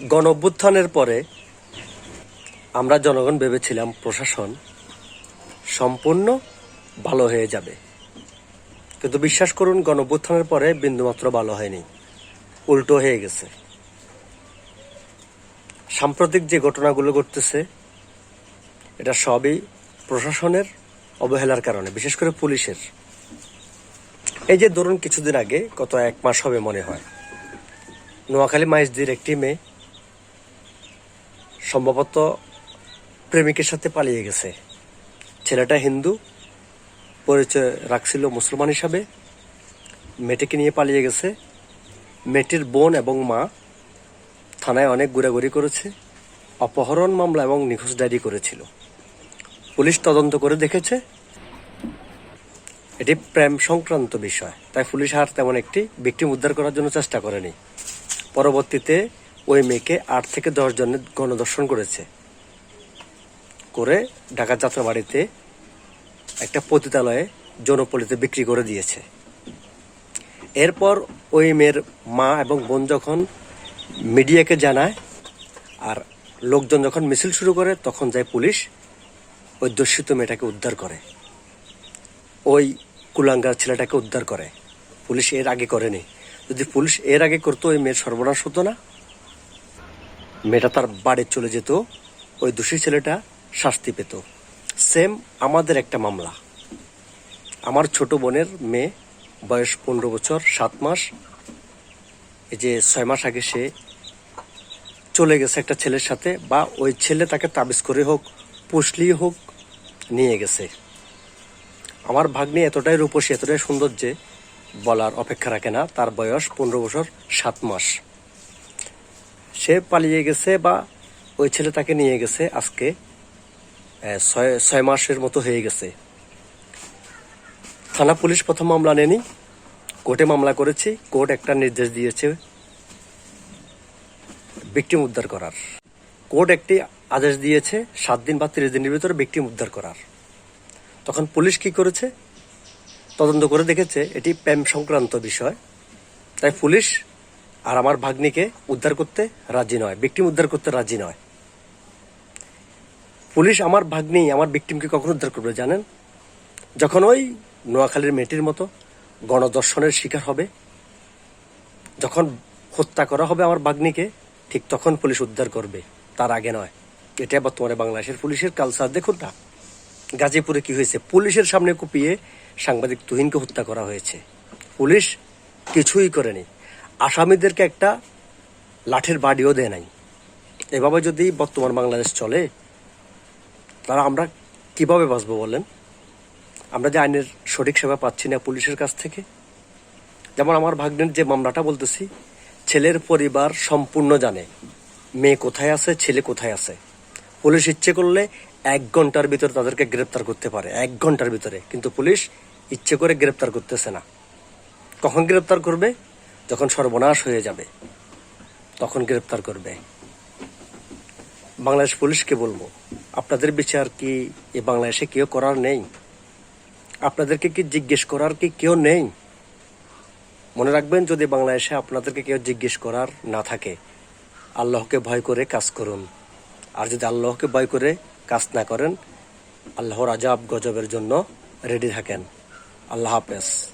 গণ পরে আমরা জনগণ ভেবেছিলাম প্রশাসন সম্পূর্ণ ভালো হয়ে যাবে। কিন্তু বিশ্বাস করুন গণ পরে বিন্দুমাত্র ভালো হয়নি। উল্টো হয়ে গেছে। সাম্প্রতিক যে ঘটনাগুলো ঘটতেছে, এটা সবই প্রশাসনের অবহেলার কারণে, বিশেষ করে পুলিশের। এই যে ধরুন, কিছুদিন আগে, গত এক মাস হবে মনে হয়, নোয়াখালী মাইজদির একটি মেয়ে সম্ভবত প্রেমিকের সাথে পালিয়ে গেছে। ছেলেটা হিন্দু, পরিচয় রাখছিল মুসলমান হিসাবে। মেয়েটিকে নিয়ে পালিয়ে গেছে। মেয়েটির বোন এবং মা থানায় অনেক ঘোরাঘুরি করেছে, অপহরণ মামলা এবং নিখোঁজ ডায়েরি করেছিল। পুলিশ তদন্ত করে দেখেছে। এটি প্রেম সংক্রান্ত বিষয়, তাই পুলিশ আর তেমন একটি ভিকটিম উদ্ধার করার জন্য চেষ্টা করেনি। পরবর্তীতে ওই মেয়েকে আট থেকে দশ জনের গণদর্শন করেছে। করে ঢাকা যাত্রাবাড়িতে একটা পতিতালয়ে যৌনপল্লিতে বিক্রি করে দিয়েছে। এরপর ওই মেয়ের মা এবং বোন যখন মিডিয়াকে জানায় আর লোকজন যখন মিছিল শুরু করে, তখন যায় পুলিশ, ওই দস্যুত মেয়েটাকে উদ্ধার করে। ওই কুলাঙ্গার ছেলেটাকে উদ্ধার করে। পুলিশ এর আগে করেনি। যদি পুলিশ এর আগে করতো, ওই মেয়ের সর্বনাশ হতো না। মেয়েটা তার বাড়ি চলে যেত, ওই দোষী ছেলেটা শাস্তি পেত। সেম আমাদের একটা মামলা। আমার ছোট বোনের মেয়ে, বয়স পনেরো বছর, সাত মাস। এই যে ছয় মাস আগে সে চলে গেছে একটা ছেলের সাথে, বা ওই ছেলে তাকে তাবিজ করে হোক, পুষলি হোক, নিয়ে গেছে। আমার ভাগ্নি এতটাই রূপসী, এতটাই সুন্দর যে বলার অপেক্ষা রাখে না। তার বয়স পনেরো বছর, সাত মাস। সে পালিয়ে গেছে বা ওই ছেলে তাকে নিয়ে গেছে আজকে ছয় ছয় মাসের মতো হয়ে গেছে। থানা পুলিশ প্রথম মামলা নেনি কোর্টে মামলা করেছি, কোর্ট একটা নির্দেশ দিয়েছে ভিকটিম উদ্ধার করার। কোর্ট একটি আদেশ দিয়েছে, সাত দিন বা তিরিশ দিনের ভিতরে ভিকটিম উদ্ধার করার। তখন পুলিশ কি করেছে? তদন্ত করে দেখেছে, এটি প্রেম সংক্রান্ত বিষয়। তাই পুলিশ আর আমার ভাগ্নিকে উদ্ধার করতে রাজি নয় ভিকটিম উদ্ধার করতে রাজি নয়। পুলিশ আমার ভাগ্নি, আমার ভিকটিমকে কখন উদ্ধার করবে জানেন? যখন ওই নোয়াখালীর মেয়েটির মতো গণদর্শনের শিকার হবে, যখন হত্যা করা হবে আমার ভাগ্নিকে, ঠিক তখন পুলিশ উদ্ধার করবে, তার আগে নয়। এটা বর্তমানে বাংলাদেশের পুলিশের কালচার দেখুন না, গাজীপুরে কি হয়েছে? পুলিশের সামনে কুপিয়ে সাংবাদিক তুহিনকে হত্যা করা হয়েছে। পুলিশ কিছুই করেনি। আসামিদেরকে একটা লাঠের বাড়িও দেয় নাই। এভাবে যদি বর্তমান বাংলাদেশ চলে তারা আমরা কীভাবে বাঁচবো বলেন? আমরা যে আইনের সঠিক সেবা পাচ্ছি না পুলিশের কাছ থেকে। যেমন আমার ভাগ্নের যে মামলাটা বলতেছি, ছেলের পরিবার সম্পূর্ণ জানে, মেয়ে কোথায় আছে, ছেলে কোথায় আছে। পুলিশ ইচ্ছে করলে এক ঘণ্টার ভিতরে তাদেরকে গ্রেপ্তার করতে পারে, এক ঘণ্টার ভিতরে। কিন্তু পুলিশ ইচ্ছে করে গ্রেপ্তার করতেছে না। কখন গ্রেপ্তার করবে? যখন সর্বনাশ হয়ে যাবে, তখন গ্রেপ্তার করবে। বাংলাদেশ পুলিশকে বলব, আপনাদের বিচার কি এ বাংলাদেশে কেউ করার নেই? আপনাদেরকে কি জিজ্ঞেস করার কি কেউ নেই? মনে রাখবেন, যদি বাংলাদেশে আপনাদেরকে কেউ জিজ্ঞেস করার না থাকে, আল্লাহকে ভয় করে কাজ করুন। আর যদি আল্লাহকে ভয় করে কাজ না করেন, আল্লাহর আজাব গজবের জন্য রেডি থাকেন। আল্লাহ হাফেজ।